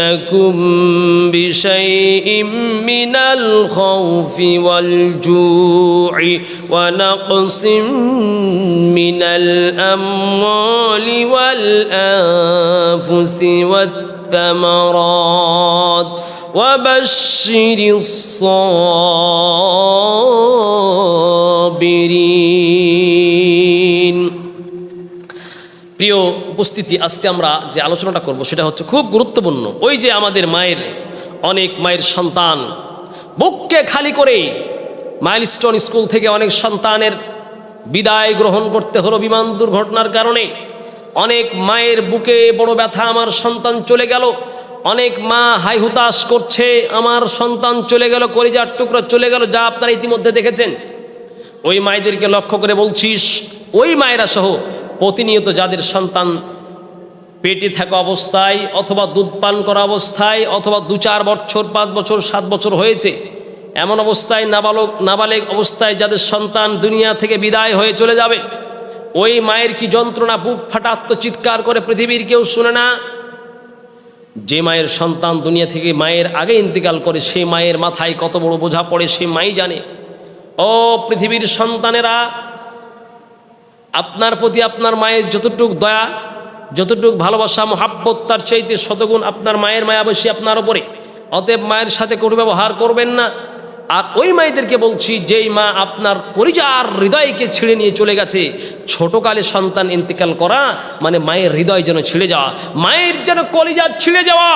ولنبلونكم بشيء من الخوف والجوع ونقص من الأموال والأنفس والثمرات. وبشر الصابرين. প্রিয় উপস্থিতি, আজকে আমরা যে আলোচনাটা করব সেটা হচ্ছে খুব গুরুত্বপূর্ণ। ওই যে আমাদের মায়ের, অনেক মায়ের সন্তান, বুককে খালি করে মাইলস্টোন স্কুল থেকে অনেক সন্তানের বিদায় গ্রহণ করতে হলো বিমান দুর্ঘটনার কারণে। অনেক মায়ের বুকে বড় ব্যথা, আমার সন্তান চলে গেল। অনেক মা হাই হুতাশ করছে, আমার সন্তান চলে গেল, কলিজার টুকরো চলে গেল, যা আপনারা ইতিমধ্যে দেখেছেন। ওই মায়েদেরকে লক্ষ্য করে বলছিস, ওই মায়েরা সহ প্রতিনিয়ত যাদের সন্তান পেটে থাকা অবস্থায় অথবা দুধ পান করা অবস্থায় অথবা দু চার বছর, পাঁচ বছর, সাত বছর হয়েছে, এমন অবস্থায় নাবালক নাবালেক অবস্থায় যাদের সন্তান দুনিয়া থেকে বিদায় হয়ে চলে যাবে, ওই মায়ের কি যন্ত্রণা বুক ফাটা আত্মচিৎকার করে পৃথিবীর কেউ শুনে না? যে মায়ের সন্তান দুনিয়া থেকে মায়ের আগে ইন্তেকাল করে, সে মায়ের মাথায় কত বড় বোঝা পড়ে, সে মাই জানে। ও পৃথিবীর সন্তানেরা আপনার প্রতি আপনার মায়ের যতটুক দয়া, যতটুক ভালোবাসা, মহাব্বত, তার চাইতে শতগুণ আপনার মায়ের মায়া বসে আপনার ওপরে অতএব মায়ের সাথে কোনো ব্যবহার করবেন না। আর ওই মায়েদেরকে বলছি, যেই মা আপনার করিজার হৃদয়কে ছিঁড়ে নিয়ে চলে গেছে, ছোটকালে সন্তান ইন্তেকাল করা মানে মায়ের হৃদয় যেন ছিঁড়ে যাওয়া, মায়ের যেন কলিজার ছিঁড়ে যাওয়া।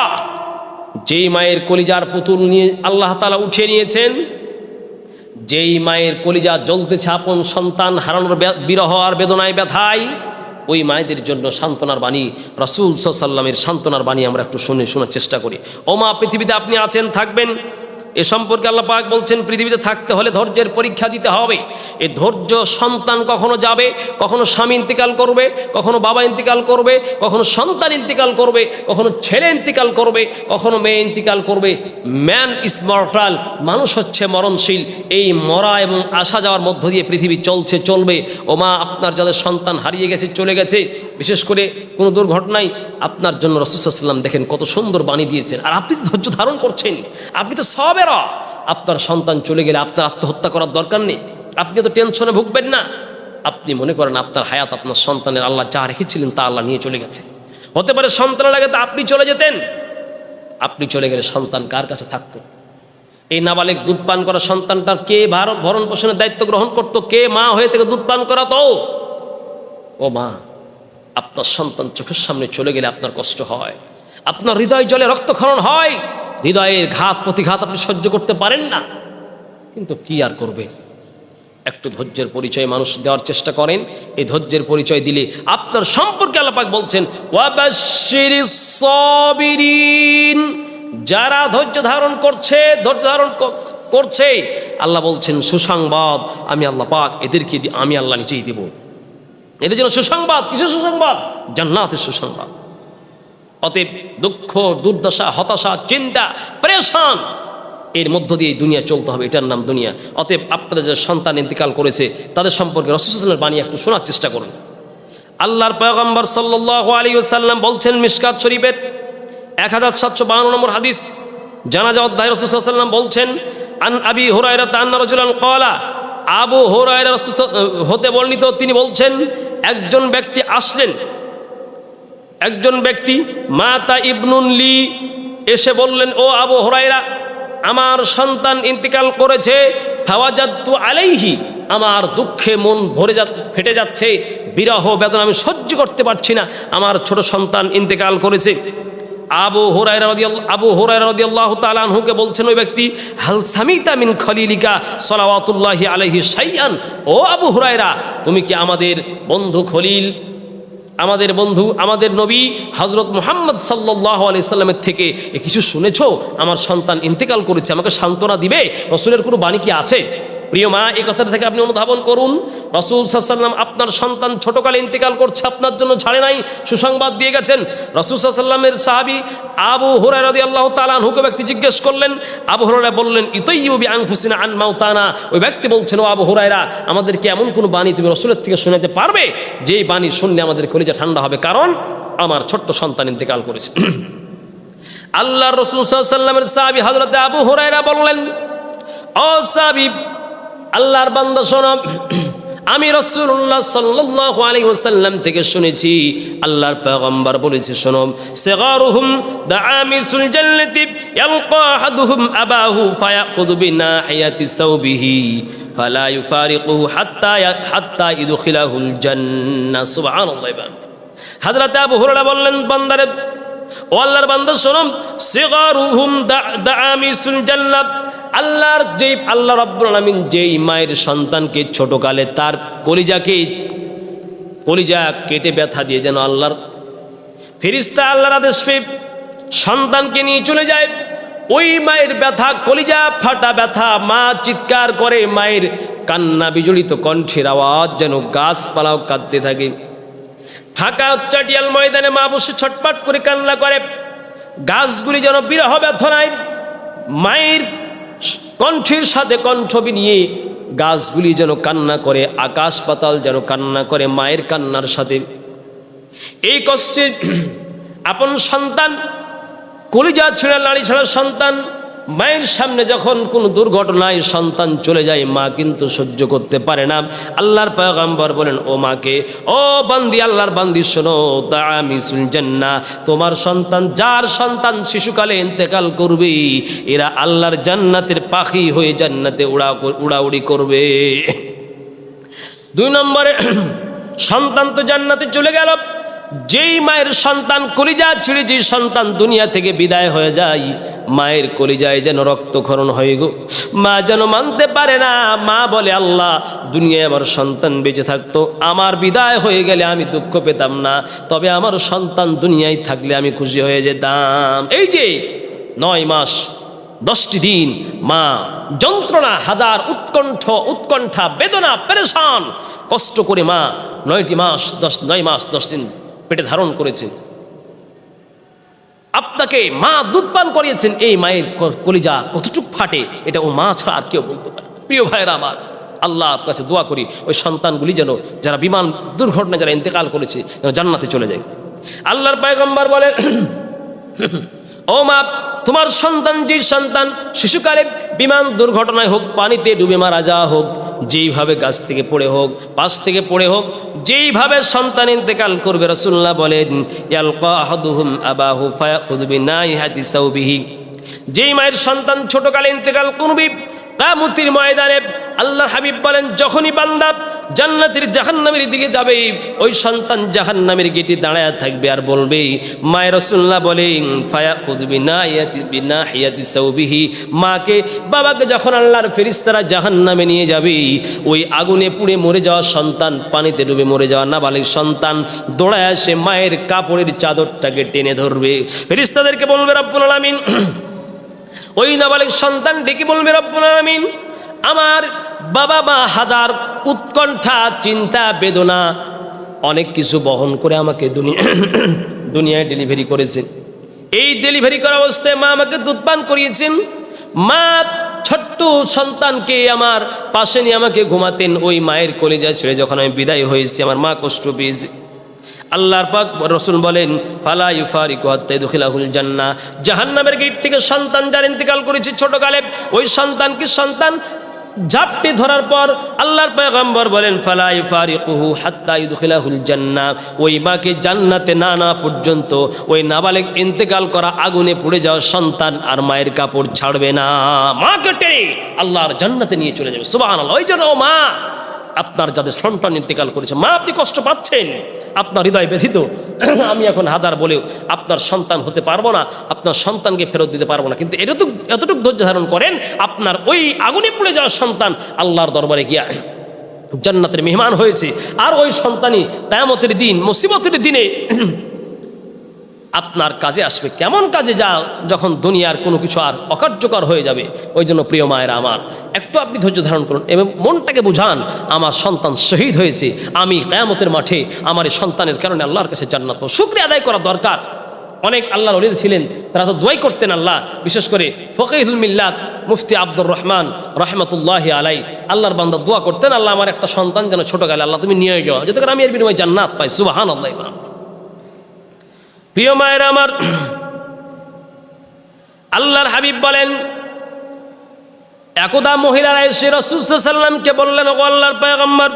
যেই মায়ের কলিজার পুতুল নিয়ে আল্লাহ তালা উঠিয়ে নিয়েছেন যেই মায়ের কলিজা জ্বলতেছে আপন সন্তান হারানোর বিরহ আর বেদনায় ব্যথায়, ওই মায়েদের জন্য সান্ত্বনার বাণী, রসুল সাল্লামের সান্ত্বনার বাণী আমরা একটু শুনে, শোনার চেষ্টা করি। ও মা পৃথিবীতে আপনি আছেন, থাকবেন। এ সম্পর্কে আল্লাহ পাক বলছেন, পৃথিবীতে থাকতে হলে ধৈর্যের পরীক্ষা দিতে হবে। এই ধৈর্য সন্তান কখনো যাবে, কখনো স্বামী ইন্তিকাল করবে, কখনো বাবা ইন্তিকাল করবে, কখনো সন্তান ইন্তিকাল করবে, কখনো ছেলে ইন্তিকাল করবে, কখনো মেয়ে ইন্তিকাল করবে। ম্যান ইজ মানুষ হচ্ছে মরণশীল। এই মরা এবং আসা যাওয়ার মধ্য দিয়ে পৃথিবী চলছে, চলবে। ও মা আপনার যাদের সন্তান হারিয়ে গেছে, চলে গেছে, বিশেষ করে কোনো দুর্ঘটনায়, আপনার জন্য রসুসাল্লাম দেখেন কত সুন্দর বাণী দিয়েছেন। আর আপনি তো ধৈর্য ধারণ করছেন। আপনি তো সবেরা আপনার সন্তান চলে গেলে আপনার আত্মহত্যা করার দরকার নেই। আপনি তো টেনশনে ভুগবেন না। আপনি মনে করেন আপনার হায়াত আপনার সন্তানের আল্লাহ যা রেখেছিলেন তা আল্লাহ নিয়ে চলে গেছে। হতে পারে সন্তান লাগে তো আপনি চলে যেতেন। আপনি চলে গেলে সন্তান কার কাছে থাকতো? এই নাবালিক দুধ পান করা সন্তানটার কে ভার- ভরণ পোষণের দায়িত্ব গ্রহণ করতো? কে মা হয়ে থেকে দুধ পান করাতো? ও মা, আপনার সন্তান চোখের সামনে চলে গেলে আপনার কষ্ট হয়। আপনার হৃদয় জলে রক্তক্ষরণ হয়। হৃদয়ের ঘাত, প্রতিঘাত আপনি সহ্য করতে পারেন না। কিন্তু কি আর করবে? একটু ধৈর্যের পরিচয় মানুষ দেওয়ার চেষ্টা করেন। এই ধৈর্যের পরিচয় দিলে আপনার সম্পর্কে আল্লাপাক বলছেন যারা ধৈর্য ধারণ করছে, ধৈর্য ধারণ করছে, আল্লাহ বলছেন, সুসংবাদ আমি আল্লাহ পাক এদেরকে আমি আল্লাহ নিচেই দেব। এদের জন্য সুসংবাদ, কিসের সুসংবাদ? জান্নাতের সুসংবাদ। অতএব দুঃখ, দুর্দশা, হতাশা, চিন্তা, প্রেশান, এর মধ্য দিয়ে দুনিয়া চলতে হবে, এটার নাম দুনিয়া। অতএব আপনাদের যে সন্তান ইন্তেকাল করেছে, তাদের সম্পর্কে রসুলের বাণী একটু শোনার চেষ্টা করুন। আল্লাহর পয়গম্বর সাল্লাহ আলী সাল্লাম বলছেন মিসকাত শরীফের এক হাজার সাতশো বাহান্ন নম্বর হাদিস, জানাজা অধ্যায় রসুলাম বলছেন, আন আবি হুরায়রা তান্না রজুলান কলা আবু রাসূল- হতে বর্ণিত, তিনি বলছেন, একজন ব্যক্তি আসলেন একজন ব্যক্তি, মাতা ইবনুন লি এসে বললেন, ও আবু হরাইরা আমার সন্তান ইন্তেকাল করেছে ফাওয়াজাত্তু আলাইহি, আমার দুঃখে মন ভরে যাচ্ছে ফেটে যাচ্ছে, বিরহ বেদনা আমি সহ্য করতে পারছি না, আমার ছোট সন্তান ইন্তেকাল করেছে। আবু রাদিয়াল্লাহু আবু হুরায়রা রাদিয়াল্লাহু তাআলা আনহুকে বলছেন ওই ব্যক্তি, হাল সামিতা মিন খলিলিকা সলাওয়াতুল্লাহি আলাইহি শাইআন? ও আবু হুরায়রা, তুমি কি আমাদের বন্ধু খলিল? আমাদের বন্ধু, আমাদের নবী হজরত মোহাম্মদ সাল্লাহ আলাইস্লামের থেকে কিছু শুনেছ? আমার সন্তান ইন্তেকাল করেছে, আমাকে সান্ত্বনা দিবে? রসুলের কোনো বাণী কি আছে? প্রিয় মা এই কথাটা থেকে আপনি অনুধাবন করুন। রসুল সাল্লাম আপনার সন্তান ছোটকালে ইন্তেকাল করছে, আপনার জন্য ছাড়ে নাই, সুসংবাদ দিয়ে গেছেন। রসুল সাল্লামের সাহাবি আবু হুরাই রদি আল্লাহ তালান হুকে ব্যক্তি জিজ্ঞেস করলেন, আবু হুরাই বললেন ইতইবি আং হুসিনা আন মাউতানা? ওই ব্যক্তি বলছেন, ও আবু হুরাইরা আমাদেরকে এমন কোনো বাণী তুমি রসুলের থেকে শোনাতে পারবে? যেই বাণী শুনলে আমাদের কলিজা ঠান্ডা হবে, কারণ আমার ছোট্ট সন্তান ইন্তেকাল করেছে। আল্লাহ রসুল সাল্লামের সাহাবি হজরতে আবু হুরাইরা বললেন, ও আল্লাহর বান্দা শোনো। আমি রসুল্লাহ সাল্লাহ আলী ওসাল্লাম থেকে শুনেছি, আল্লাহর পেগম্বর বলেছে, শোনো, সেগারুহুম দা আমিসুল জান্নাতি, ইয়ালকা আহাদুহুম আবাহু ফায়াখুযু বিনাহিয়াতি সাওবিহি ফালা ইউফারিকুহু হাত্তা হাত্তা ইদখিলাহুল জান্নাহ। সুবহানাল্লাহ হযরত আবু হুরায়রা বললেন, বান্দারে, ও আল্লাহর বান্দা শোনো, সিগারুহুম দাআমিসুল জান্নাত আল্লাহর যেই আল্লাহ রাব্বুল আলামিন যেই মায়ের সন্তানকে ছোটকালে তার কলিজাকে, কলিজা কেটে ব্যথা দিয়ে যেন আল্লাহর ফেরিস্তা আল্লাহর আদেশ সন্তানকে নিয়ে চলে যায়। ওই মায়ের ব্যথা, কলিজা ফাটা ব্যথা, মা চিৎকার করে মায়ের কান্না বিজড়িত কণ্ঠের আওয়াজ যেন গাছপালাও কাঁদতে থাকে। ফাঁকা চাটিয়াল ময়দানে মা বসে ছটপট করে কান্না করে। গাছগুলি যেন বিরহ ব্যথনায় মায়ের কণ্ঠের সাথে কণ্ঠ নিয়ে গাছগুলি যেন কান্না করে, আকাশ পাতাল যেন কান্না করে, মায়ের কান্নার সাথে। এই কষ্টে আপন সন্তান, কলিজা ছেড়া লাড়ি ছাড়া সন্তান মায়ের সামনে যখন কোনো দুর্ঘটনায় সন্তান চলে যায়, মা কিন্তু সহ্য করতে পারে না। আল্লাহর পয়গম্বর বলেন, ও মাকে, ও বান্দি, আল্লাহর বান্দি, শোনো তা আমি না তোমার সন্তান, যার সন্তান শিশুকালে ইন্তেকাল করবে, এরা আল্লাহর জান্নাতের পাখি হয়ে জান্নাতে উড়া, উড়াউড়ি করবে। দুই নম্বরে, সন্তান তো জান্নাতে চলে গেল। যেই মায়ের সন্তান কলিজা ছিঁড়ে যে সন্তান দুনিয়া থেকে বিদায় হয়ে যায়, মায়ের কলিজায় যেন রক্তক্ষরণ হয়ে গো। মা যেন মানতে পারে না, মা বলে, আল্লাহ, দুনিয়ায় আমার সন্তান বেঁচে থাকতো, আমার বিদায় হয়ে গেলে আমি দুঃখ পেতাম না, তবে আমার সন্তান দুনিয়ায় থাকলে আমি খুশি হয়ে যেতাম। এই যে নয় মাস, দশটি দিন, মা যন্ত্রণা, হাজার উৎকণ্ঠ, উৎকণ্ঠা, বেদনা, পেরেশান, কষ্ট করে মা নয়টি মাস, দশ, নয় মাস, দশ দিন পেটে ধারণ করেছেন। আপনাকে মা দুধ পান করিয়েছেন, এই মায়ের কলিজা কতটুক ফাটে, এটা ও মা ছাড়া আর কেউ বলতে পারে প্রিয় ভাইয়েরা আমার, আল্লাহ আপনার কাছে দোয়া করি, ওই সন্তানগুলি যেন, যারা বিমান দুর্ঘটনায় যারা ইন্তেকাল করেছে, যেন জান্নাতে চলে যায়। আল্লাহর পায়গম্বার বলে ও মা, তোমার সন্তান, যে সন্তান, শিশুকালে বিমান দুর্ঘটনায় হোক, পানিতে ডুবে মারা যাওয়া হোক, যেইভাবে গাছ থেকে পড়ে হোক, পাশ থেকে পড়ে হোক, যেইভাবে সন্তান ইন্তেকাল করবে রসুল্লাহ বলেন আবাহু যেই মায়ের সন্তান ছোটকালে ইন্তেকাল করবে, কামতির ময়দানে আল্লাহ হাবিব বলেন, যখনই বান্দা জান্নাতের জাহান্নামের দিকে যাবে। ওই সন্তান জাহান্নামের গেটে দাঁড়ায় থাকবে আর বলবে মায়ের রসুল্লাহ বলে ফায়া মাকে, বাবাকে যখন আল্লাহর ফেরিস্তারা জাহান্নামে নিয়ে যাবে, ওই আগুনে পুড়ে মরে যাওয়া সন্তান, পানিতে ডুবে মরে যাওয়া না নাবালিক সন্তান দৌড়ায় আসে, মায়ের কাপড়ের চাদরটাকে টেনে ধরবে। ফেরিস্তাদেরকে বলবে, রব্বুল আলামিন, ওই নাবালিক সন্তান ডেকে বলবে, রব্বুল আলামিন, আমার বাবা মা হাজার উৎকণ্ঠা, চিন্তা, বেদনা, অনেক কিছু বহন করে আমাকে দুনিয়া দুনিয়ায় ডেলিভারি করেছে। এই ডেলিভারি করা অবস্থায় মা আমাকে দুধ পান করিয়েছেন। মা ছোট্ট সন্তানকে আমার পাশে নিয়ে আমাকে ঘুমাতেন। ওই মায়ের কলেজা ছেড়ে যখন আমি বিদায় হয়েছি, আমার মা কষ্ট পেয়েছে। আল্লাহর পাক রসুল বলেন, ফালা ইউফারিকু হাত্তা দুখিলাহুল জান্নাহ। জাহান্নামের গেট থেকে সন্তান যার ইন্তেকাল করেছে ছোটকালে, ওই সন্তানকে সন্তান? ঝাপটে ধরার পর আল্লাহর পয়গম্বর বলেন, ফালা ইউফারিকুহু হাত্তা ইউদখিলাহুল জান্না ওই মাকে জান্নাতে না না পর্যন্ত ওই নাবালেক ইন্তেকাল করা আগুনে পুড়ে যাওয়া সন্তান আর মায়ের কাপড় ছাড়বে না। মাকে টেনে আল্লাহর জান্নাতে নিয়ে চলে যাবে। সুবাহ ওই জন্য মা আপনার যাদের সন্তান ইন্তেকাল করেছে, মা আপনি কষ্ট পাচ্ছেন, আপনার হৃদয় ব্যথিত। আমি এখন হাজার বলেও আপনার সন্তান হতে পারব না, আপনার সন্তানকে ফেরত দিতে পারব না। কিন্তু এতটুক, এতটুকু ধৈর্য ধারণ করেন, আপনার ওই আগুনে পুড়ে যাওয়া সন্তান আল্লাহর দরবারে গিয়া জান্নাতের মেহমান হয়েছে। আর ওই সন্তানই তায়ামতের দিন, মুসিবতের দিনে আপনার কাজে আসবে। কেমন কাজে যা যখন দুনিয়ার কোনো কিছু আর অকার্যকর হয়ে যাবে, ওই জন্য প্রিয় মায়েরা আমার, একটু আপনি ধৈর্য ধারণ করুন এবং মনটাকে বুঝান, আমার সন্তান শহীদ হয়েছে, আমি কেয়ামতের মাঠে আমার এই সন্তানের কারণে আল্লাহর কাছে জান্নাত। শুক্রিয়া আদায় করা দরকার। অনেক আল্লাহর অলির ছিলেন, তারা তো দোয়াই করতেন আল্লাহ, বিশেষ করে ফকিরুল মিল্লাত মুফতি আব্দুর রহমান রহমতুল্লাহ আলাই আল্লাহর বান্দা দোয়া করতেন, আল্লাহ আমার একটা সন্তান যেন ছোট গেলে আল্লাহ তুমি নিয়ে যাও। যাতে করে আমি এর বিনিময়ে জান্নাত পাই। সুবাহান আল্লাহ প্রিয় মায়ের আমার আল্লাহর হাবিব বলেন একদা মহিলারা এসে রসুলসাল্লামকে বললেন ও আল্লাহর পয়গম্বর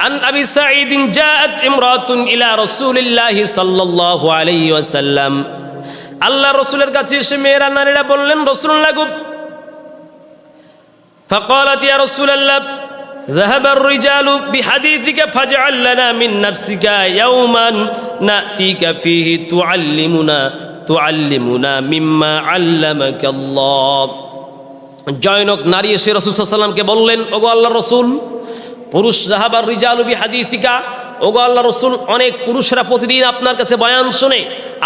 عن أبي سعيد جاءت امرأة إلى رسول الله صلى الله عليه وسلم আল্লাহ রসুলের কাছে এসে মেয়েরা নারীরা বললেন রসুল্লাহ গুব فقالت يا رسول الله ذهب الرجال بحديثك فاجعل لنا من نفسك يوما نأتيك فيه تعلمنا تعلمنا مما علمك الله জয়নক নারী এসে রসুল সাল্লামকে বললেন ওগো আল্লাহ রসুল পুরুষ জাহাবার রিজালুবি হাদিতিকা ওগো আল্লাহ রসুল, অনেক পুরুষেরা প্রতিদিন আপনার কাছে বয়ান শুনে,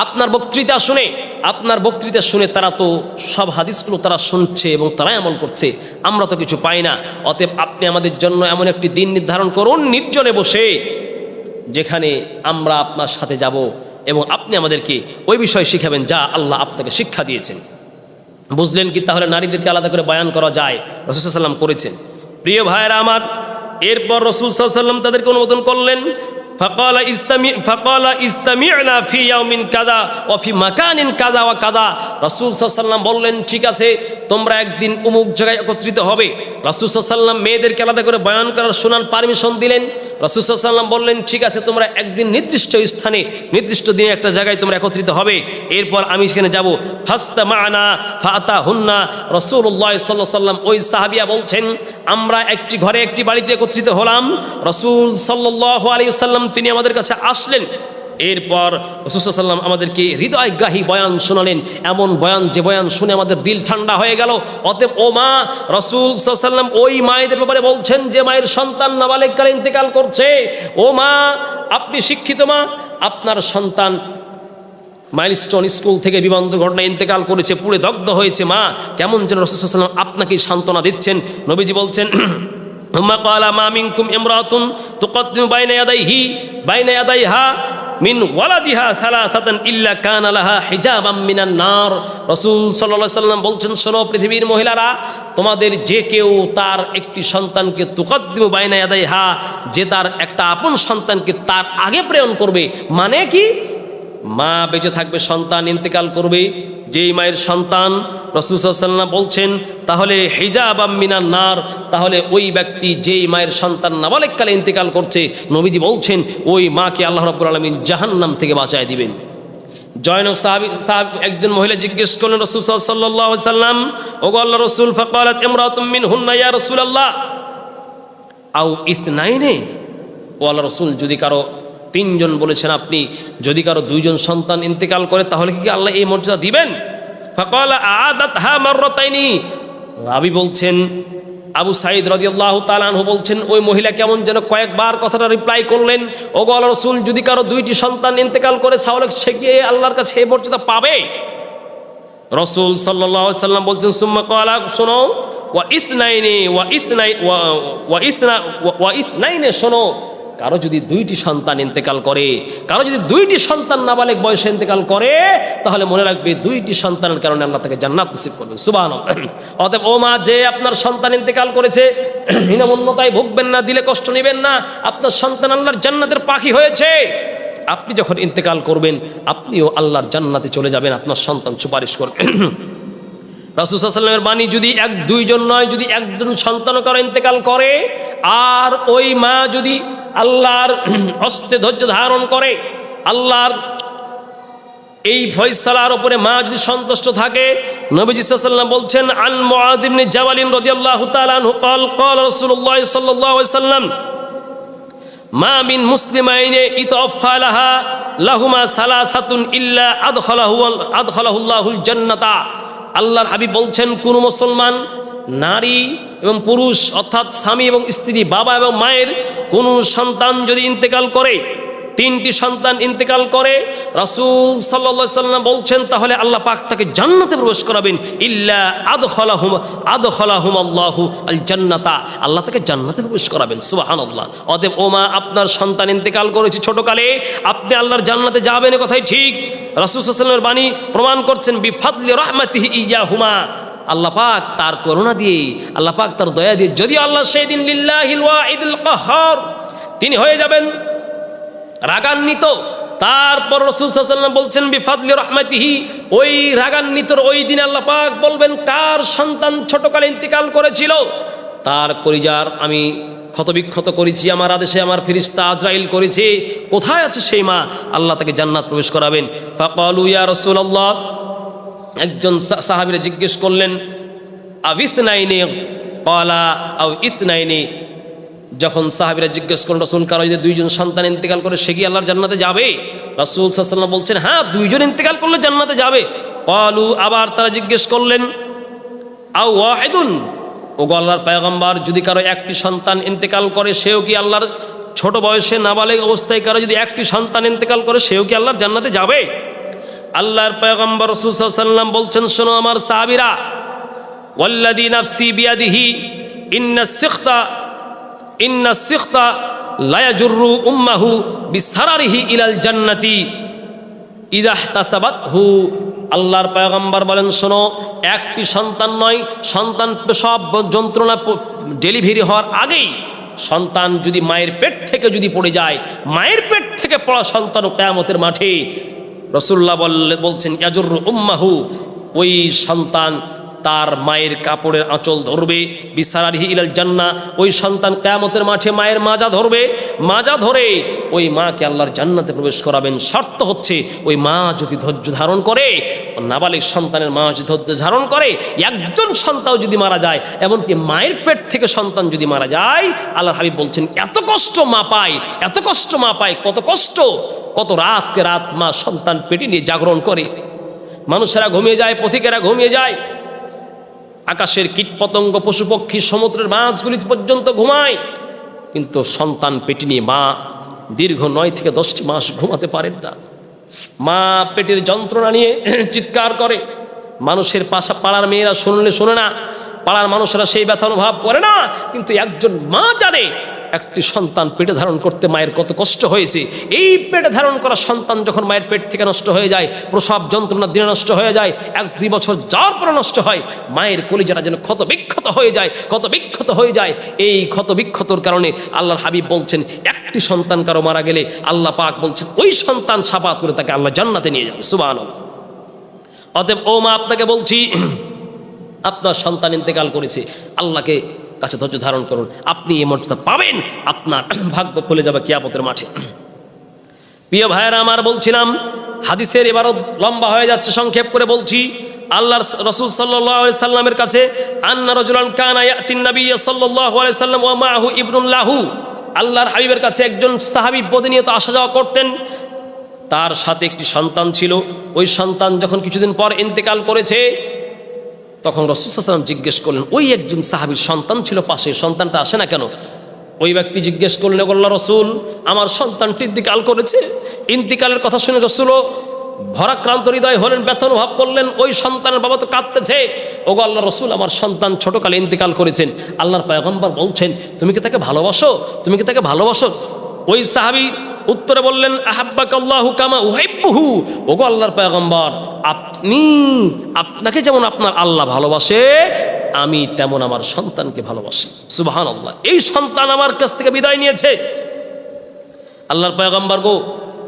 আপনার বক্তৃতা শুনে, আপনার বক্তৃতা শুনে তারা তো সব হাদিসগুলো তারা শুনছে এবং তারাই আমল করছে, আমরা তো কিছু পাই না। অতএব আপনি আমাদের জন্য এমন একটি দিন নির্ধারণ করুন, নির্জনে বসে, যেখানে আমরা আপনার সাথে যাব এবং আপনি আমাদেরকে ওই বিষয়ে শিখাবেন যা আল্লাহ আপনাকে শিক্ষা দিয়েছেন। বুঝলেন কি? তাহলে নারীদেরকে আলাদা করে বয়ান করা যায়, রসুল সাল্লাম করেছেন। প্রিয় ভাইয়েরা আমার এরপর রসুল সাল্লাম তাদেরকে অনুমোদন করলেন, ফকালা ইস্তামি, ফকালা ইস্তামিনা ফি ইয়াউমিন কাদা ও ফি মাকানিন কাদা ওয়া কাদা রসুল সাল্লাম বললেন, ঠিক আছে, তোমরা একদিন উমুক জায়গায় একত্রিত হবে। রসুল সাল্লাম মেয়েদেরকে আলাদা করে বয়ান করার শোনান পারমিশন দিলেন। রসুল সাল্লাম বললেন, ঠিক আছে, তোমরা একদিন নির্দিষ্ট স্থানে, নির্দিষ্ট দিনে একটা জায়গায় তোমরা একত্রিত হবে। এরপর আমি সেখানে যাব। ফাস্তা মানা ফাতা হুন্না রসুল্লাহ সাল্লাহ সাল্লাম ওই সাহাবিয়া বলছেন আমরা একটি ঘরে একটি বাড়িতে একত্রিত হলাম। রসুল সাল্লাহ আলী সাল্লাম তিনি আমাদের কাছে আসলেন। এরপর রসুসাল্লাম আমাদেরকে হৃদয়গ্রাহী বয়ান শোনালেন। এমন বয়ান, যে বয়ান শুনে আমাদের দিল ঠান্ডা হয়ে গেল। অতএব, ও মা, রসুল সাল্লাম ওই মায়েদের ব্যাপারে বলছেন যে মায়ের সন্তান নাবালেককালে ইন্তেকাল করছে। ও মা, আপনি শিক্ষিত মা, আপনার সন্তান মাইলস্টোন স্কুল থেকে বিমান দুর্ঘটনা ইন্তেকাল করেছে, পুড়ে দগ্ধ হয়েছে মা। কেমন যেন রসুলাম আপনাকে সান্ত্বনা দিচ্ছেন। নবীজি বলছেন হুম্মা কালা মা মিনকুম ইমরাতুন তুকদ্দিমু বাইনা ইয়াদাইহি, বাইনা ইয়াদাইহা মিন ওয়ালাদিহা সালাসাতান ইল্লা কানা লাহা হিজাবাম মিনান নার। রাসূল সাল্লাল্লাহু সাল্লাম বলছেন, শোনো পৃথিবীর মহিলারা, তোমাদের যে কেউ তার একটি সন্তানকে তুকদ্দিমু বাইনা ইয়াদাইহা, যে তার একটা আপন সন্তানকে তার আগে প্রেরণ করবে মানে কি? মা বেঁচে থাকবে, সন্তান ইন্তেকাল করবে। যেই মায়ের সন্তান রসুসাল্লাম বলছেন, তাহলে হিজাব মিনার নার, তাহলে ওই ব্যক্তি যেই মায়ের সন্তান নাবালেককালে ইন্তেকাল করছে, নবীজি বলছেন, ওই মাকে আল্লাহ রব্বুল আলমিন জাহান্নাম থেকে বাঁচায় দিবেন। জয়নক সাহাবি, সাহাব, একজন মহিলা জিজ্ঞেস করলেন রসুল সাল্লাহ সাল্লাম ওগো আল্লাহ রসুল, ফকালত ইমরাতুম হুন্না ইয়া রসুল আল্লাহ আউ ইথনাইনে ও আল্লাহ রসুল, যদি কারও তিনজন বলেছেন আপনি, যদি কারও দুইজন সন্তান ইন্তেকাল করে, তাহলে কি আল্লাহ এই মর্যাদা দিবেন? ফকাল আদাত হা মারতাইনি রাবি বলছেন, আবু সাইদ রদিয়াল্লাহ তালানহু বলছেন, ওই মহিলা কেমন যেন কয়েকবার কথাটা রিপ্লাই করলেন ও গল রসুল, যদি কারও দুইটি সন্তান ইন্তেকাল করে, তাহলে সে গিয়ে আল্লাহর কাছে এই মর্যাদা পাবে? রসুল সাল্লাহ সাল্লাম বলছেন, সুম্মা কলা শোনো, ওয়া ইথনাইনে ওয়া ইথনাই ওয়া ইথনা ওয়া ইথনাইনে শোনো কারও যদি দুইটি সন্তান ইন্তেকাল করে, কারও যদি দুইটি সন্তান নাবালেক বয়সে ইন্তেকাল করে, তাহলে মনে রাখবে দুইটি সন্তানের কারণে আল্লাহ তাকে জান্নাত নসিব করবেন। সুবাহ অতএব, ও মা, যে আপনার সন্তান ইন্তেকাল করেছে, হীনমন্যতায় ভুগবেন না, দিলে কষ্ট নেবেন না, আপনার সন্তান আল্লাহর জান্নাতের পাখি হয়েছে, আপনি যখন ইন্তেকাল করবেন, আপনিও আল্লাহর জান্নাতে চলে যাবেন, আপনার সন্তান সুপারিশ করবেন রাসুসাল্লামের বাণী যদি এক দুইজন নয়, যদি একজন সন্তান করে ইন্তেকাল করে, আর ওই মা যদি আল্লাহর হস্তে ধৈর্য ধারণ করে, আল্লাহর এই ফয়সালার ওপরে মা যদি সন্তুষ্ট থাকে, নবীজি সাল্লাম বলছেন, আন মুআদিবনে জাওয়ালিন রাদিয়াল্লাহু তাআলা আনহু কল কল রাসূলুল্লাহ সাল্লাল্লাহু আলাইহি সাল্লাম মা মিন মুসলিমাইনে ইতফা লাহা, লাহুমা সালাসাতুন ইল্লা আদখালাহু আদখালাহুল্লাহুল জান্নাতা। আল্লাহর হাবিব বলছেন, কোন মুসলমান, নারী এবং পুরুষ, অর্থাৎ স্বামী এবং স্ত্রী, বাবা এবং মায়ের, কোন সন্তান যদি ইন্তেকাল করে তিনটি সন্তান ইন্তেকাল করে, রাসূল সাল্লাল্লাহু সাল্লাম বলছেন, তাহলে আল্লাহ পাক তাকে জান্নাতে প্রবেশ করাবেন। ইল্লা আদখালাহুম আদখালাহুম আল্লাহু আল জান্নাতা আল্লাহ তাকে জান্নাতে প্রবেশ করাবেন, সুবহানাল্লাহ। অতএব ওমা আপনার সন্তান ইন্তেকাল করেছে ছোটকালে, আপনি আল্লাহর জান্নাতে যাবেন এ কথাই ঠিক। রাসূল সাল্লাল্লাহু আলাইহি ওয়াসাল্লামের বাণী প্রমাণ করছেন, বিফাদলি রাহমাতিহি ইয়াহুমা। আল্লাহ পাক তার করুণা দিয়ে, আল্লাহ পাক তার দয়া দিয়ে, যদি আল্লাহ সেই দিন লিল্লাহিল তিনি হয়ে যাবেন রাগান্বিত। তারপর রসুল সাল্লাম বলছেন, বিফাদলি রহমাতিহি। ওই রাগান্বিতর ওই দিন আল্লাহ পাক বলবেন, কার সন্তান ছোটকালে ইন্তিকাল করেছিল? তার করিজার আমি ক্ষতবিক্ষত করেছি, আমার আদেশে আমার ফিরিস্তা আজরাইল করেছে। কোথায় আছে সেই মা? আল্লাহ তাকে জান্নাত প্রবেশ করাবেন। ফাকালু রাসূলুল্লাহ। একজন সাহাবীরা জিজ্ঞেস করলেন, আবিথনাইনে? কলা আও ইথনাইনে। যখন সাহাবিরা জিজ্ঞেস করলেন রসুল কারও যদি দুইজন সন্তান ইন্তেকাল করে, সে কি আল্লাহর জান্নাতে যাবে? রসুল সাল্লাম বলছেন হ্যাঁ দুইজন ইন্তেকাল করলে জান্নাতে যাবে। কলু আবার তারা জিজ্ঞেস করলেন, আও ওয়াহেদুন? ও গো আল্লাহর পায়গম্বার, যদি কারও একটি সন্তান ইন্তেকাল করে, সেও কি আল্লাহর ছোট বয়সে নাবালেগ অবস্থায় কারও যদি একটি সন্তান ইন্তেকাল করে, সেও কি আল্লাহর জান্নাতে যাবে? আল্লাহর পায়গম্বর রসুল সাল্লাম বলছেন, শোনো আমার সাহাবিরা ওয়াল্লাদি নাফসি বিয়াদিহি ইন্না সিখতা ইন্না সিখতা লায়াজুরু উম্মাহু বিসারারিহি ইলাল জান্নাতি। ইদাহ তাসাবাত হু আল্লাহর পয়গম্বর বলেন, শোনো, একটি সন্তান নয়, সন্তান সব যন্ত্রণা ডেলিভারি হওয়ার আগেই সন্তান যদি মায়ের পেট থেকে যদি পড়ে যায়, মায়ের পেট থেকে পড়া সন্তান কেয়ামতের মাঠে। রসুল্লাহ বলছেন ইয়াজুর উম্মাহু। ওই সন্তান তার মায়ের কাপড়ের আঁচল ধরবে বিসারারিহি ইলাল জান্না ওই সন্তান কেয়ামতের মাঠে মায়ের মাজা ধরবে, মাজা ধরে ওই মাকে আল্লাহর জান্নাতে প্রবেশ করাবেন। শর্ত হচ্ছে, ওই মা যদি ধৈর্য ধারণ করে, নাবালিক সন্তানের মা যদি ধৈর্য ধারণ করে, একজন সন্তান যদি মারা যায়, এমনকি মায়ের পেট থেকে সন্তান যদি মারা যায় আল্লাহ হাবিব বলছেন, এত কষ্ট মা পায়, এত কষ্ট মা পায়, কত কষ্ট, কত রাতকে রাত মা সন্তান পেটে নিয়ে জাগরণ করে। মানুষেরা ঘুমিয়ে যায়, পথিকেরা ঘুমিয়ে যায় আকাশের কীটপতঙ্গ পশু পক্ষী সমুদ্রের মাছগুলি পর্যন্ত ঘুমায়। কিন্তু সন্তান পেটে নিয়ে মা দীর্ঘ নয় থেকে দশটি মাস ঘুমাতে পারেন না। মা পেটের যন্ত্রণা নিয়ে চিৎকার করে। মানুষের পাশা পাড়ার মেয়েরা শুনলে শোনে না। পাড়ার মানুষেরা সেই ব্যথা অনুভব করে না। কিন্তু একজন মা জানে একটি সন্তান পেটে ধারণ করতে মায়ের কত কষ্ট হয়েছে, এই পেটে ধারণ করা সন্তান যখন মায়ের পেট থেকে নষ্ট হয়ে যায়, প্রসব যন্ত্রণার দিনে নষ্ট হয়ে যায়, এক দুই বছর যাওয়ার পরে নষ্ট হয়, মায়ের কলিজাটা যেন ক্ষত বিক্ষত হয়ে যায় ক্ষত বিক্ষত হয়ে যায়, এই ক্ষত বিক্ষতর কারণে আল্লাহর হাবিব বলছেন, একটি সন্তান কারও মারা গেলে আল্লাহ পাক বলছেন, ওই সন্তান সাপাত করে তাকে আল্লাহ জান্নাতে নিয়ে যাবে সুবাহ অতএব ও মা, আপনাকে বলছি, আপনার সন্তান ইন্তেকাল করেছে, আল্লাহকে কাছে ধৈর্য ধারণ করুন। আপনি এই মর্যাদা পাবেন। আপনার ভাগ্য খুলে যাবে কিয়াপতের মাঠে। প্রিয় ভাইয়েরা, আমার বলছিলাম, হাদিসের এবারও লম্বা হয়ে যাচ্ছে, সংক্ষেপ করে বলছি। আল্লাহর রসুল সাল্লাহ সাল্লামের কাছে, আন্না রজুলান কানা ইয়াতিন নবী সাল্লাহ সাল্লাম ওয়া মাহু ইবনুল্লাহু আল্লাহর হাবিবের কাছে একজন সাহাবি প্রতিনিয়ত আসা যাওয়া করতেন। তার সাথে একটি সন্তান ছিল। ওই সন্তান যখন কিছুদিন পর ইন্তেকাল করেছে তখন রসুলাম জিজ্ঞেস করলেন, ওই একজন সাহাবির সন্তান ছিল পাশে, সন্তানটা আসে না কেন? ওই ব্যক্তি জিজ্ঞেস করলেন গোল্লা রসুল, আমার সন্তানটি ইন্তিকাল করেছে? ইন্তিকালের কথা শুনে রসুলও ভরাক্রান্ত হৃদয় হলেন ব্যথন ভাব করলেন, ওই সন্তানের বাবা তো কাঁদতেছে। ও আল্লাহ রসুল, আমার সন্তান ছোটকালে ইন্তিকাল করেছেন। আল্লাহর পয়গম্বর বলছেন, তুমি কি তাকে ভালোবাসো? তুমি কি তাকে ভালোবাসো? ওই সাহাবি উত্তরে বললেন আহাব্বাক আল্লাহ কামা উহাইব্বুহু ওগো আল্লাহর পয়গম্বর, আপনি আপনাকে যেমন আপনার আল্লাহ ভালোবাসে, আমি তেমন আমার সন্তানকে ভালোবাসি। সুবাহান আল্লাহ এই সন্তান আমার কাছ থেকে বিদায় নিয়েছে। আল্লাহর পয়গম্বর গো,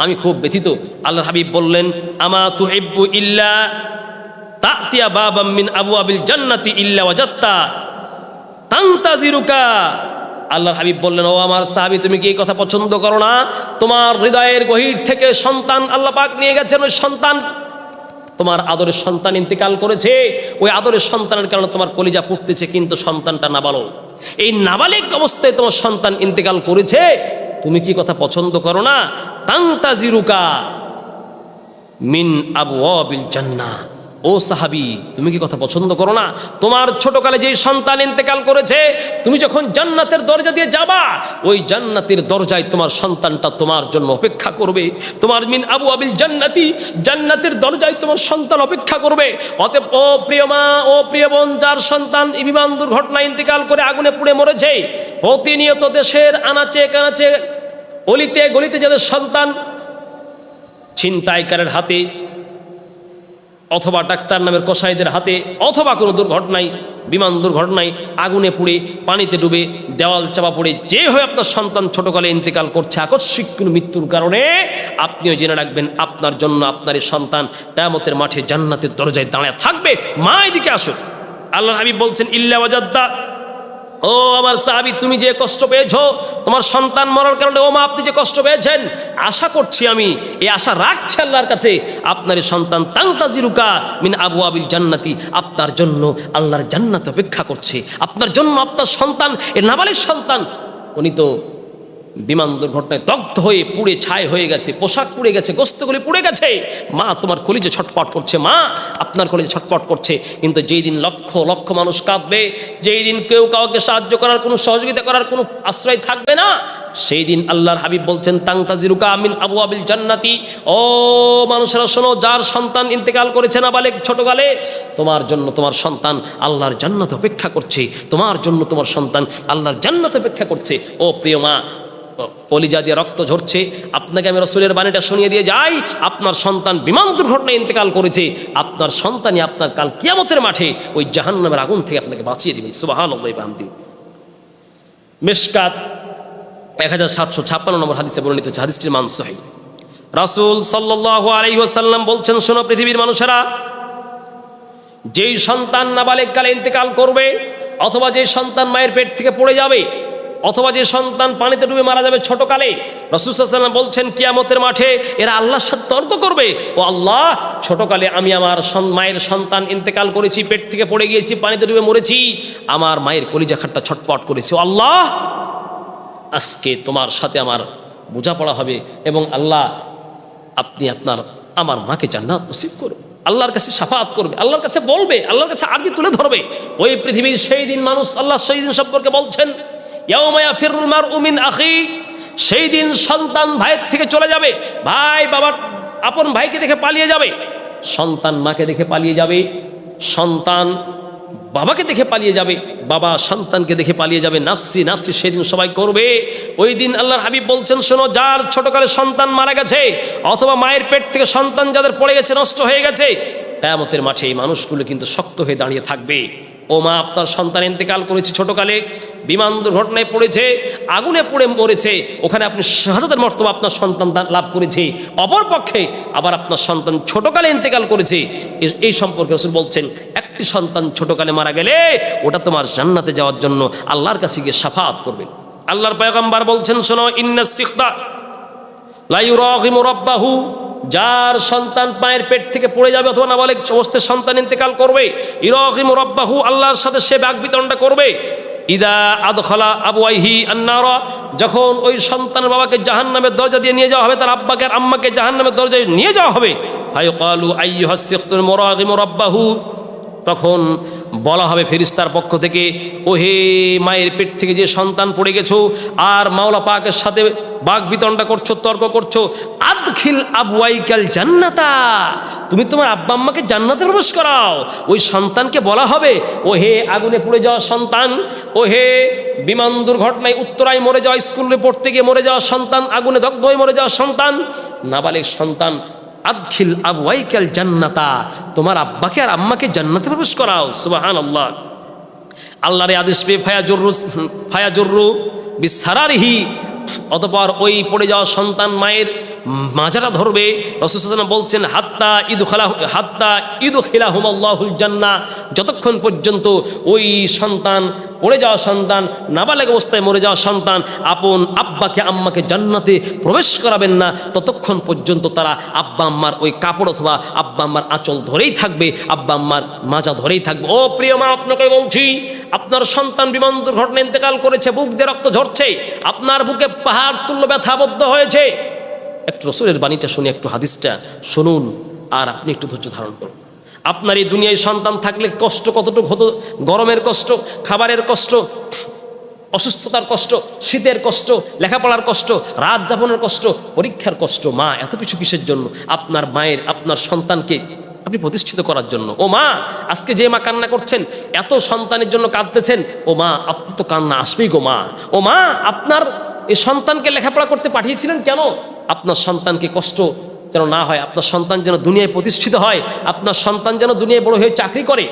আমি খুব ব্যথিত। আল্লাহর হাবিব বললেন, আমা তুহিব্বু ইল্লা তাতিয়া বাবাম মিন আবু আবিল জান্নাতি ইল্লা ওয়াজাত্তা তান্তাজিরুকা আল্লাহর হাবিব বললেন, ও আমার সাহাবি, তুমি কি কথা পছন্দ করো না? তোমার হৃদয়ের গহির থেকে সন্তান আল্লাহ পাক নিয়ে গেছেন, ওই সন্তান তোমার আদরের সন্তান ইন্তেকাল করেছে। ওই আদরের সন্তানের কারণে তোমার কলিজা পুড়তেছে কিন্তু সন্তানটা নাবালক। এই নাবালিক অবস্থায় তোমার সন্তান ইন্তেকাল করেছে। তুমি কি কথা পছন্দ করো না? তান্তাজিরুকা মিন আবু অবিল জান্না ও সাহাবি, তুমি কি কথা পছন্দ করো না? তোমার ছোটকালে যে সন্তান ইন্তেকাল করেছে, তুমি যখন জান্নাতের দরজা দিয়ে যাবা, ওই জান্নাতের দরজায় তোমার সন্তানটা তোমার জন্য অপেক্ষা করবে। তোমার মিন আবু আবিল জান্নাতি, জান্নাতের দরজায় তোমার সন্তান অপেক্ষা করবে। অতএব, ও প্রিয় মা, ও প্রিয় বোন, যার সন্তান বিমান দুর্ঘটনায় ইন্তেকাল করে আগুনে পুড়ে মরেছে, প্রতিনিয়ত দেশের আনাচে কানাচে অলিতে গলিতে যাদের সন্তান ছিনতাইকারের হাতে অথবা ডাক্তার নামের কষাইদের হাতে অথবা কোনো দুর্ঘটনায়, বিমান দুর্ঘটনায় আগুনে পুড়ে পানিতে ডুবে দেওয়াল চাপা পড়ে যে হয়ে আপনার সন্তান ছোটকালে ইন্তেকাল করছে, আকস্মিক কোনো মৃত্যুর কারণে আপনিও জেনে রাখবেন আপনার জন্য আপনার এই সন্তান তেমতের মাঠে জান্নাতের দরজায় দাঁড়ায় থাকবে। মা, এদিকে আসুন। আল্লাহ হাবিব বলছেন, ইল্লা ওয়াজাদ্দা ও আমার সাহাবি, তুমি যে কষ্ট পেয়েছ, তোমার সন্তান মরার কারণে, ও মা, আপনি যে কষ্ট পেয়েছেন, আশা করছি আমি, এই আশা রাখছি আল্লাহর কাছে আপনার এই সন্তান তাংতাজিরুকা মিন আবু আবিল জান্নাতি, আপনার জন্য আল্লাহর জান্নাত অপেক্ষা করছে, আপনার জন্য আপনার সন্তান এ নাবালিক সন্তান, উনি তো বিমান দুর্ঘটনায় দগ্ধ হয়ে পুড়ে ছাই হয়ে গেছে, পোশাক পুড়ে গেছে, গোস্তগুলি পুড়ে গেছে। মা, তোমার কলিজে ছটপট করছে। মা, আপনার কলিজে ছটপট করছে। কিন্তু যেই দিন লক্ষ লক্ষ মানুষ কাঁদবে যেই দিন কেউ কাউকে সাহায্য করার কোনো সহযোগিতা করার কোনো আশ্রয় থাকবে না সেই দিন আল্লাহর হাবিব বলছেন, তাংতাজিরুকা আমিন আবু আবিল জান্নাতি। ও মানুষেরা, শোনো, যার সন্তান ইন্তেকাল করেছে না বালে ছোটকালে, তোমার জন্য তোমার সন্তান আল্লাহর জান্নাত অপেক্ষা করছে। তোমার জন্য তোমার সন্তান আল্লাহর জান্নাত অপেক্ষা করছে। ও প্রিয় মা কলিজা দিয়ে রক্ত ঝরছে। আপনাকে আমি রসুলের বাণীটা শুনিয়ে দিয়ে যাই। আপনার সন্তান বিমান দুর্ঘটনায় ইন্তেকাল করেছে। আপনার সন্তানই আপনার কাল কিয়ামতের মাঠে ওই জাহান্নামের আগুন থেকে আপনাকে বাঁচিয়ে দিবে। সুবাহান বাহামদি। মেশকাত এক হাজার সাতশো ছাপ্পান্ন নম্বর হাদিসে বর্ণিত হচ্ছে, হাদিসটির মান সহি। রাসুল সাল্লাহ আলাই ওসাল্লাম বলছেন, শোনো পৃথিবীর মানুষেরা, যেই সন্তান নাবালেক কালে ইন্তেকাল করবে, অথবা যে সন্তান মায়ের পেট থেকে পড়ে যাবে অথবা যে সন্তান পানিতে ডুবে মারা যাবে ছোটকালে রসুসাল্লাম বলছেন, কিয়ামতের মাঠে এরা আল্লাহর সাথে তর্ক করবে। ও আল্লাহ, ছোটকালে আমি আমার মায়ের সন্তান ইন্তেকাল করেছি, পেট থেকে পড়ে গিয়েছি, পানিতে ডুবে মরেছি, আমার মায়ের কলিজা খাটটা ছটপট করেছি। ও আল্লাহ, আজকে তোমার সাথে আমার বোঝাপড়া হবে এবং আল্লাহ আপনি আপনার, আমার মাকে জান্নাত নসিব করুন। আল্লাহর কাছে সাফাত করবে, আল্লাহর কাছে বলবে, আল্লাহর কাছে আরজি তুলে ধরবে। ওই পৃথিবীর সেই দিন মানুষ আল্লাহ সেই দিন সম্পর্কে বলছেন উমিন সেই দিন সন্তান ভাইয়ের থেকে চলে যাবে। ভাই, বাবার আপন ভাইকে দেখে পালিয়ে যাবে। সন্তান মাকে দেখে পালিয়ে যাবে। সন্তান বাবাকে দেখে পালিয়ে যাবে। বাবা সন্তানকে দেখে পালিয়ে যাবে। নাফসি নাফসি সেদিন সবাই করবে। ওই দিন আল্লাহর হাবিব বলছেন, শোনো, যার ছোটকালে সন্তান মারা গেছে, অথবা মায়ের পেট থেকে সন্তান যাদের পড়ে গেছে, নষ্ট হয়ে গেছে, কেয়ামতের মাঠে এই মানুষগুলো কিন্তু শক্ত হয়ে দাঁড়িয়ে থাকবে। ও মা আপনার সন্তান ইন্তেকাল করেছে ছোটকালে, বিমান দুর্ঘটনায় পড়েছে, আগুনে পড়ে মরেছে, ওখানে আপনি শাহাদাতের মর্তবা আপনার সন্তান লাভ করেছে, অপরপক্ষে আবার আপনার সন্তান ছোটকালে ইন্তেকাল করেছে। এই সম্পর্কে বলছেন, একটি সন্তান ছোটকালে মারা গেলে ওটা তোমার জান্নাতে যাওয়ার জন্য আল্লাহর কাছে গিয়ে সাফাত করবে। আল্লাহর পয়গম্বর বলছেন, শোনো ইন্না সিখতা রব্বাহু, যার সন্তান পায়ের পেট থেকে পড়ে যাবে অথবা নাবালিক অবস্থায় সন্তান ইন্তেকাল করবে ইরাহিমু রব্বাহু, আল্লাহর সাথে সে বাক বিতরণটা করবে। ইদা আদখলা আবুয়াইহি আন্নারা, যখন ওই সন্তানের বাবাকে জাহান্নামের দরজা দিয়ে নিয়ে যাওয়া হবে, তার আব্বাকে আর আম্মাকে জাহান্নামের দরজায় নিয়ে যাওয়া হবে। ফায়ুকালু আইয়ুহাস সিখতুল মুরাগিমু রব্বাহু, তখন বলা হবে ফেরিস্তার পক্ষ থেকে ও হে মায়ের পেট থেকে যে সন্তান পড়ে গেছো, আর মাওলা পাকের সাথে বাঘ বিতণ্ডা করছ, তর্ক করছ, আদখিল আবওয়াইকাল জান্নাতা। তুমি তোমার আব্বা আম্মাকে জান্নাতে প্রবেশ করাও। ওই সন্তানকে বলা হবে ও হে আগুনে পুড়ে যাওয়া সন্তান ও হে বিমান দুর্ঘটনায় উত্তরায় মরে যাওয়া স্কুলে পড়তে গিয়ে মরে যাওয়া সন্তান, আগুনে দগ্ধ হয়ে মরে যাওয়া সন্তান, নাবালিক সন্তান আদখিল আবওয়াইকাল জান্নাতা। তোমার আব্বাকে আর আম্মাকে জান্নাতে প্রবেশ করাও। সুবাহান আল্লাহ আল্লাহরে আদেশ পেয়ে ফায়াজুর্রু ফায়াজুর্রু বিসারারহি, অতপর ওই পড়ে যাওয়া সন্তান মায়ের মাজাটা ধরবে রসুসানা বলছেন হাত্তা ইদু খালা হাত্তা ইদু খিলাহুম আল্লাহুল জান্না যতক্ষণ পর্যন্ত ওই সন্তান পড়ে যাওয়া সন্তান, নাবালেগ অবস্থায় মরে যাওয়া সন্তান আপন আব্বাকে, আম্মাকে জান্নাতে প্রবেশ করাবেন না, ততক্ষণ পর্যন্ত তারা আব্বা, আম্মার ওই কাপড় অথবা আব্বা, আম্মার আঁচল ধরেই থাকবে, আব্বা, আম্মার মাজা ধরেই থাকবে। ও প্রিয় মা, আপনাকে বলছি, আপনার সন্তান বিমান দুর্ঘটনা ইন্তেকাল করেছে, বুক দিয়ে রক্ত ঝরছে, আপনার বুকে পাহাড় তুল্য ব্যথাবদ্ধ হয়েছে একটু রসুলের বাণীটা শুনে একটু হাদিসটা শুনুন আর আপনি একটু ধৈর্য ধারণ করুন। আপনার এই দুনিয়ায় সন্তান থাকলে কষ্ট কতটুকু হতো? গরমের কষ্ট, খাবারের কষ্ট, অসুস্থতার কষ্ট, শীতের কষ্ট, লেখাপড়ার কষ্ট, রাত যাপনের কষ্ট, পরীক্ষার কষ্ট, মা, এত কিছু কিসের জন্য? আপনার মায়ের, আপনার সন্তানকে আপনি প্রতিষ্ঠিত করার জন্য। ও মা, আজকে যে মা কান্না করছেন, এত সন্তানের জন্য কাঁদতেছেন, ও মা আপনি তো কান্না আসবেই গো মা। ও মা, আপনার এই সন্তানকে লেখাপড়া করতে পাঠিয়েছিলেন কেন? আপনার সন্তানকে কষ্ট যেন না হয়, আপনার সন্তান যেন দুনিয়ায় প্রতিষ্ঠিত হয়, আপনার সন্তান যেন দুনিয়ায় বড় হয়ে চাকরি করে।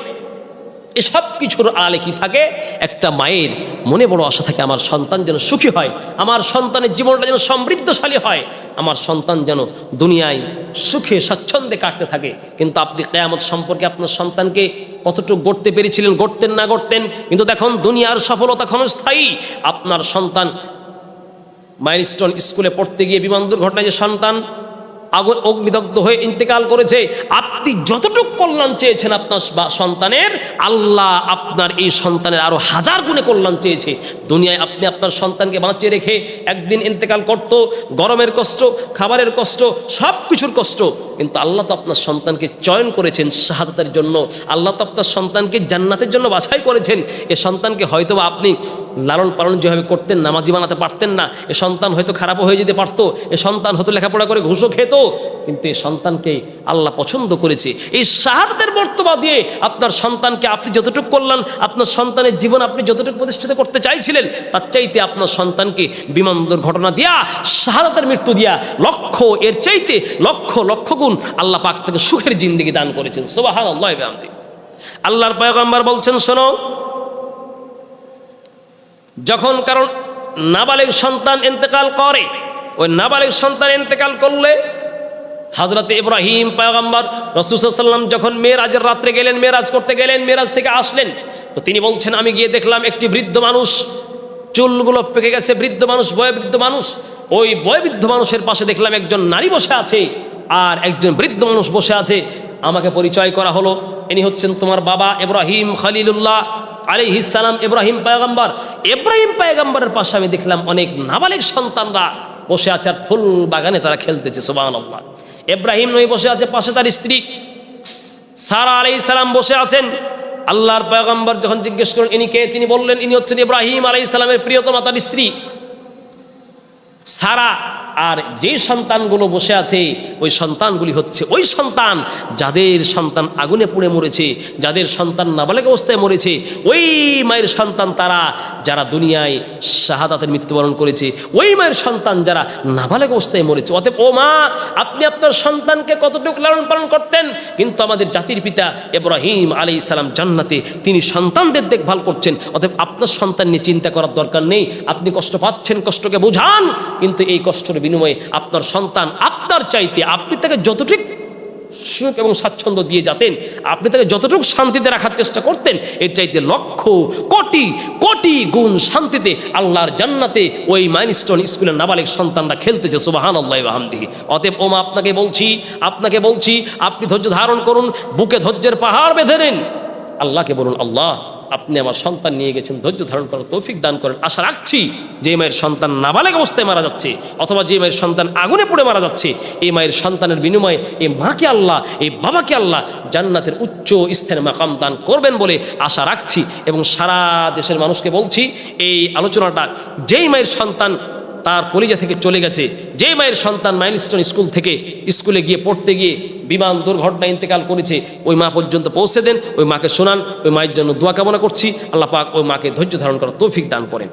এসব কিছুর আড়ালে কি থাকে? একটা মায়ের মনে বড় আশা থাকে, আমার সন্তান যেন সুখী হয়, আমার সন্তানের জীবনটা যেন সমৃদ্ধশালী হয়, আমার সন্তান যেন দুনিয়ায় সুখে, স্বাচ্ছন্দ্যে কাটতে থাকে। কিন্তু আপনি কেয়ামত সম্পর্কে আপনার সন্তানকে কতটুকু গড়তে পেরেছিলেন, গড়তেন না গড়তেন? কিন্তু দেখুন, দুনিয়ার সফলতা ক্ষণস্থায়ী। আপনার সন্তান মাইলস্টোন স্কুলে পড়তে গিয়ে বিমান দুর্ঘটনায় যে সন্তান আগুন অগ্নিদগ্ধ হয়ে ইন্তেকাল করেছে। আপনি যতটুকু কল্যাণ চেয়েছেন আপনার সন্তানের, আল্লাহ আপনার এই সন্তানের আরও হাজার গুণে কল্যাণ চেয়েছে। দুনিয়ায় আপনি আপনার সন্তানকে বাঁচিয়ে রেখে একদিন ইন্তেকাল করত, গরমের কষ্ট, খাবারের কষ্ট সব কিছুর কষ্ট। কিন্তু আল্লাহ তো আপনার সন্তানকে চয়ন করেছেন শাহাদাতের জন্য। আল্লাহ তো আপনার সন্তানকে জান্নাতের জন্য বাছাই করেছেন। এ সন্তানকে হয়তো আপনি লালন পালন যেভাবে করতেন, নামাজি বানাতে পারতেন না। এ সন্তান হয়তো খারাপও হয়ে যেতে পারতো। এ সন্তান হয়তো লেখাপড়া করে ঘুষো খেত কিন্তু এই সন্তানকে আল্লাহ পছন্দ করেছে এই শাহাদাতের বর্তমান দিয়ে আপনার সন্তানকে আপনি যতটুকু করলেন আপনার সন্তানের জীবন আপনি যতটুকু প্রতিষ্ঠিত করতে চাইছিলেন, তার চাইতে আপনার সন্তানকে বিমান দুর্ঘটনা দিয়া, শাহাদাতের মৃত্যু দিয়া লক্ষ, এর চাইতে লক্ষ লক্ষ গুণ আল্লাহ পাক তাকে সুখের জিন্দিগি দান করেছেন সোবাহান আল্লাহ। আল্লাহর পয়গম্বর বলছেন, শোনো, যখন কারণ নাবালিগ সন্তান ইন্তেকাল করে, ওই নাবালিক সন্তান ইন্তেকাল করলে হজরত ইব্রাহিম পয়গম্বর রসুসাল্লাম যখন মেয়েরাজের রাত্রে গেলেন, মেয়েরাজ করতে গেলেন, মেয়েরাজ থেকে আসলেন, তো তিনি বলছেন, আমি গিয়ে দেখলাম একটি বৃদ্ধ মানুষ, চুলগুলো পেকে গেছে, বৃদ্ধ মানুষ, বয়বৃদ্ধ মানুষ। ওই বয়বৃদ্ধ মানুষের পাশে দেখলাম একজন নারী বসে আছে আর একজন বৃদ্ধ মানুষ বসে আছে। আমাকে পরিচয় করা হলো। ইনি হচ্ছেন তোমার বাবা ইব্রাহিম খলিলুল্লাহ আলাইহিস সালাম, ইব্রাহিম পায়গাম্বার। ইব্রাহিম পায়গাম্বারের পাশে আমি দেখলাম অনেক নাবালিক সন্তানরা বসে আছে আর ফুল বাগানে তারা খেলতেছে সোবান ইব্রাহিম নই বসে আছে, পাশে তার স্ত্রী। সারা আলাই সালাম বসে আছেন। আল্লাহর পয়গম্বর যখন জিজ্ঞেস করেন ইনি কে? তিনি বললেন, ইনি হচ্ছেন ইব্রাহিম আলাই ইসলামের প্রিয়তমা, তার স্ত্রী। সারা, আর যে সন্তানগুলো বসে আছে, ওই সন্তানগুলি হচ্ছে ওই সন্তান যাদের সন্তান আগুনে পুড়ে মরেছে, যাদের সন্তান নাবালেক অবস্থায় মরেছে, ওই মায়ের সন্তান তারা যারা দুনিয়ায় শাহাদাতের মৃত্যুবরণ করেছে, ওই মায়ের সন্তান যারা নাবালেক অবস্থায় মরেছে। অতএব, ও মা, আপনি আপনার সন্তানকে কতটুকু লালন পালন করতেন? কিন্তু আমাদের জাতির পিতা ইব্রাহিম আলী ইসলাম জান্নাতে তিনি সন্তানদের দেখভাল করছেন। অতএব, আপনার সন্তান নিয়ে চিন্তা করার দরকার নেই। আপনি কষ্ট পাচ্ছেন, কষ্টকে বোঝান। কিন্তু এই কষ্টের বিনিময়ে আপনার সন্তান আপনার চাইতে আপনি তাকে যতটুকু সুখ এবং স্বাচ্ছন্দ্য দিয়ে যেতেন, আপনি তাকে যতটুকু শান্তিতে রাখার চেষ্টা করতেন, এর চাইতে লক্ষ, কোটি কোটি গুণ শান্তিতে আল্লাহর জান্নাতে ওই মাইনস্টোন স্কুলের নাবালিক সন্তানরা খেলতেছে সুবাহান আল্লাহ আহমদিহি অতএব ওমা আপনাকে বলছি আপনাকে বলছি, আপনি ধৈর্য ধারণ করুন, বুকে ধৈর্যের পাহাড় বেঁধে নিন। আল্লাহকে বলুন, আল্লাহ আপনি আমার সন্তান নিয়ে গেছেন, ধৈর্য ধারণ করার তৌফিক দান করেন। আশা রাখছি যে মায়ের সন্তান নাবালেক অবস্থায় মারা যাচ্ছে, অথবা যে মায়ের সন্তান আগুনে পড়ে মারা যাচ্ছে, এই মায়ের সন্তানের বিনিময়ে এই মাকে আল্লাহ, এই বাবাকে আল্লাহ জান্নাতের উচ্চ স্থানে মাকাম দান করবেন বলে আশা রাখছি এবং সারা দেশের মানুষকে বলছি, এই আলোচনাটা যেই মায়ের সন্তান তার কলিজা থেকে চলে গেছে। যে মায়ের সন্তান মাইলস্টোন স্কুল থেকে স্কুলে গিয়ে পড়তে গিয়ে বিমান দুর্ঘটনা ইন্তেকাল করেছে, ওই মা পর্যন্ত পৌঁছে দেন, ওই মাকে শোনান, ওই মায়ের জন্য দোয়া কামনা করছি। আল্লাহ পাক ওই মাকে ধৈর্য ধারণ করার তৌফিক দান করেন।